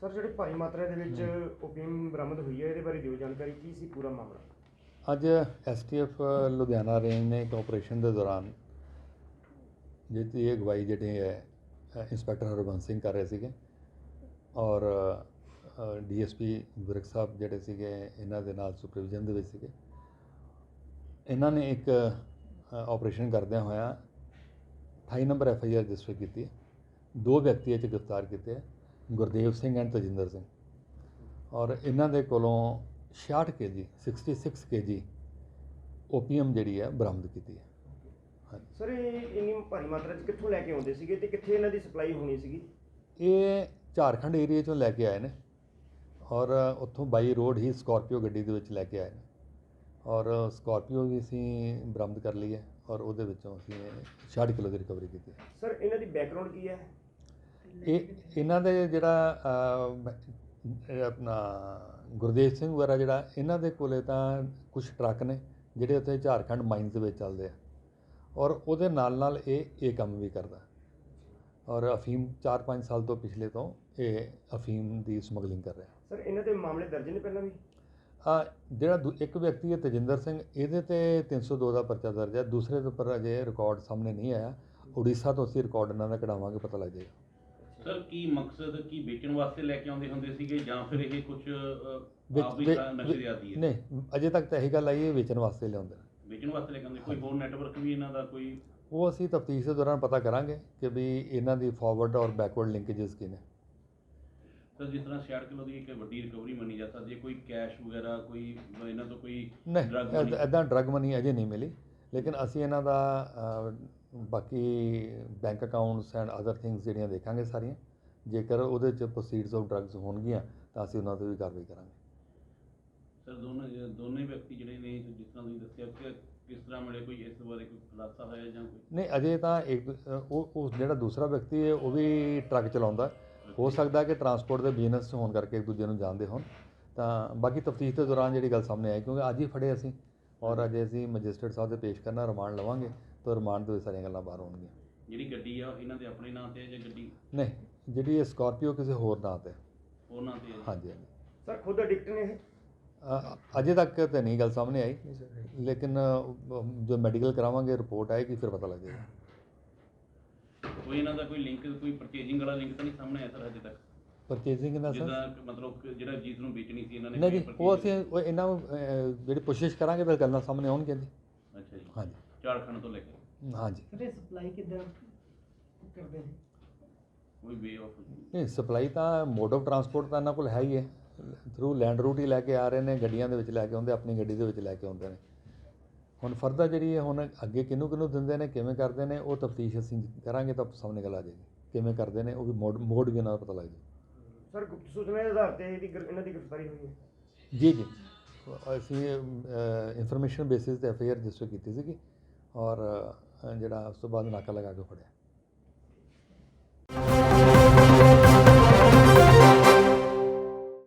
Sir ਜਿਹੜੀ ਭਾਰੀ ਮਾਤਰਾ ਦੇ ਵਿੱਚ ਓਪੀਅਮ ਬਰਾਮਦ ਹੋਈ ਹੈ ਇਹਦੇ ਬਾਰੇ ਦਿਓ ਜਾਣਕਾਰੀ ਕੀ ਸੀ ਪੂਰਾ ਮਾਮਲਾ? ਅੱਜ ਐਸਟੀਐਫ ਲੁਧਿਆਣਾ ਰੇਂਜ ਨੇ ਇੱਕ ਆਪਰੇਸ਼ਨ ਦੇ ਦੌਰਾਨ ਜਿਹਦੀ ਅਗਵਾਈ ਜਿਹੜੇ ਹੈ ਇੰਸਪੈਕਟਰ ਹਰਬੰਸ ਸਿੰਘ ਕਰ ਰਹੇ ਸੀਗੇ ਔਰ ਡੀਐਸਪੀ ਵਿਰਕ ਸਾਹਿਬ ਜਿਹੜੇ ਸੀਗੇ ਇਹਨਾਂ ਦੇ ਨਾਲ ਸੁਪਰਵਿਜ਼ਨ ਦੇ ਵਿੱਚ ਸੀਗੇ। ਇਹਨਾਂ ਨੇ ਇੱਕ ਆਪਰੇਸ਼ਨ ਕਰਦਿਆਂ ਹੋਇਆ 28 number F I R register ਕੀਤੀ ਦੋ ਵਿਅਕਤੀ ਇਹ 'ਚ ਗ੍ਰਿਫਤਾਰ ਕੀਤੇ ਗੁਰਦੇਵ ਸਿੰਘ ਐਂਡ ਤਜਿੰਦਰ ਸਿੰਘ। ਔਰ ਇਹਨਾਂ ਦੇ ਕੋਲੋਂ 66 ਕੇਜੀ 66 ਕੇਜੀ ਓਪੀਅਮ ਜਿਹੜੀ ਹੈ ਬਰਾਮਦ ਕੀਤੀ ਹੈ। ਸਰ ਇਹ ਇੰਨੀ ਭਾਰੀ ਮਾਤਰਾ 'ਚ ਕਿੱਥੋਂ ਲੈ ਕੇ ਆਉਂਦੇ ਸੀਗੇ ਤੇ ਕਿੱਥੇ ਇਹਨਾਂ ਦੀ ਸਪਲਾਈ ਹੋਣੀ ਸੀਗੀ? ਇਹ ਝਾਰਖੰਡ ਏਰੀਆ ਚੋਂ ਲੈ ਕੇ ਆਏ ਨੇ ਔਰ ਉੱਥੋਂ ਬਾਈ ਰੋਡ ਹੀ ਸਕਾਰਪੀਓ ਗੱਡੀ ਦੇ ਵਿੱਚ ਲੈ ਕੇ ਆਏ ਨੇ। ਔਰ ਸਕਾਰਪੀਓ ਵੀ ਅਸੀਂ ਬਰਾਮਦ ਕਰ ਲਈ ਹੈ ਔਰ ਉਹਦੇ ਵਿੱਚੋਂ ਅਸੀਂ 60 ਕਿਲੋ ਦੀ ਰਿਕਵਰੀ ਕੀਤੀ ਹੈ। ਸਰ ਇਹਨਾਂ ਦੀ ਬੈਕਗ੍ਰਾਉਂਡ ਕੀ ਹੈ? ਇਹ ਇਹਨਾਂ ਦੇ ਜਿਹੜਾ ਆਪਣਾ ਗੁਰਦੇਵ ਸਿੰਘ ਵਗੈਰਾ ਜਿਹੜਾ ਇਹਨਾਂ ਦੇ ਕੋਲੇ ਤਾਂ ਕੁਝ ਟਰੱਕ ਨੇ ਜਿਹੜੇ ਉੱਥੇ ਝਾਰਖੰਡ ਮਾਈਨਸ ਦੇ ਵਿੱਚ ਚੱਲਦੇ ਆ। ਔਰ ਉਹਦੇ ਨਾਲ ਨਾਲ ਇਹ ਇਹ ਕੰਮ ਵੀ ਕਰਦਾ। ਔਰ ਅਫੀਮ 4-5 ਸਾਲ ਤੋਂ ਪਿਛਲੇ ਤੋਂ ਇਹ ਅਫੀਮ ਦੀ ਸਮਗਲਿੰਗ ਕਰ ਰਿਹਾ। ਸਰ ਇਹਨਾਂ ਦੇ ਮਾਮਲੇ ਦਰਜ ਨੇ ਪਹਿਲਾਂ ਵੀ? ਆ ਜਿਹੜਾ ਇੱਕ ਵਿਅਕਤੀ ਹੈ ਤਜਿੰਦਰ ਸਿੰਘ ਇਹਦੇ ਤੇ 302 ਦਾ ਪਰਚਾ ਦਰਜ ਹੈ। ਦੂਸਰੇ ਦੇ ਉੱਪਰ ਅਜੇ ਰਿਕਾਰਡ ਸਾਹਮਣੇ ਨਹੀਂ ਆਇਆ। ਉੜੀਸਾ ਤੋਂ ਅਸੀਂ ਰਿਕਾਰਡ ਇਹਨਾਂ ਦਾ ਕਢਾਵਾਂਗੇ ਪਤਾ ਲੱਗ ਜਾਏਗਾ। ਸਰ ਕੀ ਮਕਸਦ ਕੀ ਵੇਚਣ ਵਾਸਤੇ ਲੈ ਕੇ ਆਉਂਦੇ ਹੁੰਦੇ ਸੀਗੇ ਜਾਂ ਫਿਰ ਇਹ ਕੁਝ ਆਪ ਵੀ ਨਸ਼ੇ ਆਦੀ ਹੈ? ਨਹੀਂ ਅਜੇ ਤੱਕ ਤਾਂ ਇਹੀ ਗੱਲ ਆਈ ਹੈ ਵੇਚਣ ਵਾਸਤੇ ਲਿਆਉਂਦੇ ਵੇਚਣ ਵਾਸਤੇ ਲੈ ਕੇ ਆਉਂਦੇ ਕੋਈ ਹੋਰ ਨੈਟਵਰਕ ਵੀ ਇਹਨਾਂ ਦਾ ਕੋਈ? ਉਹ ਅਸੀਂ ਤਫਤੀਸ਼ ਦੇ ਦੌਰਾਨ ਪਤਾ ਕਰਾਂਗੇ ਕਿ ਵੀ ਇਹਨਾਂ ਦੀ ਫਾਰਵਰਡ ਔਰ ਬੈਕਵਰਡ ਲਿੰਕੇजेस ਕੀ ਨੇ। ਸਰ ਜਿਸ ਤਰ੍ਹਾਂ 66 ਕਿਲੋ ਦੀ ਇੱਕ ਵੱਡੀ ਰਿਕਵਰੀ ਮੰਨੀ ਜਾ ਸਕਦੀ ਹੈ ਕੋਈ ਕੈਸ਼ ਵਗੈਰਾ ਕੋਈ ਇਹਨਾਂ ਤੋਂ ਕੋਈ ਨਹੀਂ drug money? ਐਦਾਂ ਡਰਗ ਮਨੀ ਅਜੇ ਨਹੀਂ ਮਿਲੀ ਲੇਕਿਨ ਅਸੀਂ ਇਹਨਾਂ ਦਾ ਬਾਕੀ bank accounts and other things ਜਿਹੜੀਆਂ ਦੇਖਾਂਗੇ ਸਾਰੀਆਂ ਜੇਕਰ ਉਹਦੇ ਚ ਪ੍ਰੋਸੀਡਸ ਆਫ ਡਰੱਗਸ ਹੋਣਗੀਆਂ ਤਾਂ ਅਸੀਂ ਉਹਨਾਂ ਤੇ ਵੀ ਕਾਰਵਾਈ ਕਰਾਂਗੇ। ਸਰ ਦੋਨੇ ਦੋਨੇ ਵਿਅਕਤੀ ਜਿਹੜੇ ਨੇ ਜਿਸ ਤਰ੍ਹਾਂ ਤੁਸੀਂ ਦੱਸਿਆ ਕਿ ਕਿਸ ਤਰ੍ਹਾਂ ਮਿਲੇ ਕੋਈ ਇਸ ਬਾਰੇ ਕੋਈ ਖੁਲਾਸਾ ਹੋਇਆ ਜਾਂ ਕੋਈ? ਨਹੀਂ ਅਜੇ ਤਾਂ ਇੱਕ ਉਹ ਉਹ ਜਿਹੜਾ ਦੂਸਰਾ ਵਿਅਕਤੀ ਹੈ ਉਹ ਵੀ ਟਰੱਕ ਚਲਾਉਂਦਾ। ਹੋ ਸਕਦਾ ਕਿ ਟਰਾਂਸਪੋਰਟ ਦੇ ਬਿਜ਼ਨਸ ਹੋਣ ਕਰਕੇ ਇੱਕ ਦੂਜੇ ਨੂੰ ਜਾਣਦੇ ਹੋਣ। ਤਾਂ ਬਾਕੀ ਤਫਤੀਸ਼ ਦੇ ਦੌਰਾਨ ਜਿਹੜੀ ਗੱਲ ਸਾਹਮਣੇ ਆਈ ਕਿਉਂਕਿ ਅੱਜ ਹੀ ਫੜੇ ਅਸੀਂ। ਔਰ ਅਜੇ ਅਸੀਂ ਮੈਜਿਸਟਰੇਟ ਸਾਹਿਬ ਦੇ ਪੇਸ਼ ਕਰਨਾ ਰਿਮਾਂਡ ਲਵਾਂਗੇ। ਤਾਂ ਰਿਮਾਂਡ ਦੇ ਵਿੱਚ ਸਾਰੀਆਂ ਗੱਲਾਂ ਬਾਹਰ ਆਉਣਗੀਆਂ ਜਿਹੜੀ ਗੱਡੀ ਆ ਇਹਨਾਂ ਦੇ ਆਪਣੇ ਨਾਂ ਤੇ ਹੈ ਜਾਂ ਗੱਡੀ? ਨਹੀਂ ਜਿਹੜੀ ਇਹ ਸਕਾਰਪੀਓ ਕਿਸੇ ਹੋਰ ਨਾਂ ਤੇ ਹੋਰ ਨਾਂ ਤੇ ਹੈ ਹਾਂਜੀ ਹਾਂਜੀ। ਸਰ ਖੁਦ ਐਡਿਕਟ ਨੇ ਇਹ? ਅ- ਅਜੇ ਤੱਕ ਤਾਂ ਨਹੀਂ ਗੱਲ ਸਾਹਮਣੇ ਆਈ। ਲੇਕਿਨ ਅ, ਜੋ ਮੈਡੀਕਲ ਕਰਾਵਾਂਗੇ ਰਿਪੋਰਟ ਆਏਗੀ ਫਿਰ ਪਤਾ ਲੱਗ ਜਾਏਗਾ ਕੋਈ ਇਹਨਾਂ ਦਾ ਕੋਈ ਲਿੰਕ ਕੋਈ ਪਰਚੇजिंग ਵਾਲਾ ਲਿੰਕ ਤਾਂ ਨਹੀਂ ਸਾਹਮਣੇ ਆਇਆ ਸਰ ਹਜੇ ਤੱਕ? ਪਰਚੇਜ਼ਿੰਗ ਦਾ ਜਿੱਦਾਂ ਕਿ ਮਤਲਬ ਕਿ ਜਿਹੜਾ ਚੀਜ਼ ਨੂੰ ਵੇਚਣੀ ਸੀ ਇਹਨਾਂ ਨੇ ਨਹੀਂ ਜੀ ਕੋਈ ਉਹ purchase- ਅਸੀਂ ਉਹ ਇਹਨਾਂ ਨੂੰ ਅ, ਜਿਹੜੀ ਕੋਸ਼ਿਸ਼ ਕਰਾਂਗੇ ਫਿਰ ਗੱਲਾਂ ਸਾਹਮਣੇ ਆਉਣਗੀਆਂ ਜੀ। ਅੱਛਾ ਜੀ। ਹਾਂਜੀ। ਝਾਰਖੰਡ ਤੋਂ ਲੈ ਕੇ। ਹਾਂਜੀ। ਤੇ ਸਪਲਾਈ ਕਿੱਦਾਂ ਕਰਦੇ ਨੇ? ਕੋਈ ਵੇ ਆਫ ਨਹੀਂ। ਸਪਲਾਈ ਤਾਂ ਮੋਡ ਆਫ ਟਰਾਂਸਪੋਰਟ ਤਾਂ ਇਹਨਾਂ ਕੋਲ ਹੈ ਹੀ ਹੈ। ਥਰੂ ਲੈਂਡ ਰੂਟ ਹੀ ਲੈ ਕੇ ਆ ਰਹੇ ਨੇ ਗੱਡੀਆਂ ਦੇ ਵਿੱਚ ਲੈ ਕੇ ਆਉਂਦੇ ਆਪਣੀ ਗੱਡੀ ਦੇ ਵਿੱਚ ਲੈ ਕੇ ਆਉਂਦੇ ਨੇ। ਹੁਣ ਫਰਦਰ ਜਿਹੜੀ ਹੈ ਹੁਣ ਅੱਗੇ ਕਿਹਨੂੰ ਕਿਹਨੂੰ ਦਿੰਦੇ ਨੇ ਕਿਵੇਂ ਕਰਦੇ ਨੇ ਉਹ ਤਫਤੀਸ਼ ਅਸੀਂ ਕਰਾਂਗੇ ਤਾਂ ਸਾਹਮਣੇ ਗੱਲ ਆ ਜਾਏਗੀ। ਕਿਵੇਂ ਕਰਦੇ ਨੇ ਉਹ ਵੀ ਮੋਡ ਮੋਡ ਵੀ ਉਹਨਾਂ ਦਾ ਪਤਾ ਲੱਗ ਜਾਏ ਸਰ ਗੁਪਤ ਸੂਚਨਾ ਦੇ ਆਧਾਰ ਤੇ ਇਹਦੀ ਗ੍ਰਿ- ਇਹਨਾਂ ਦੀ ਗ੍ਰਿਫਤਾਰੀ ਹੋਈ ਹੈ। ਜੀ ਜੀ। ਅਸੀਂ ਇਨਫੋਰਮੇਸ਼ਨ ਬੇਸਿਸ ਤੇ ਐਫ ਆਈ ਆਰ ਰਜਿਸਟਰ ਕੀਤੀ ਸੀਗੀ। ਔਰ ਜਿਹੜਾ ਉਸ ਤੋਂ ਬਾਅਦ ਨਾਕਾ ਲਗਾ ਕੇ ਫੜਿਆ।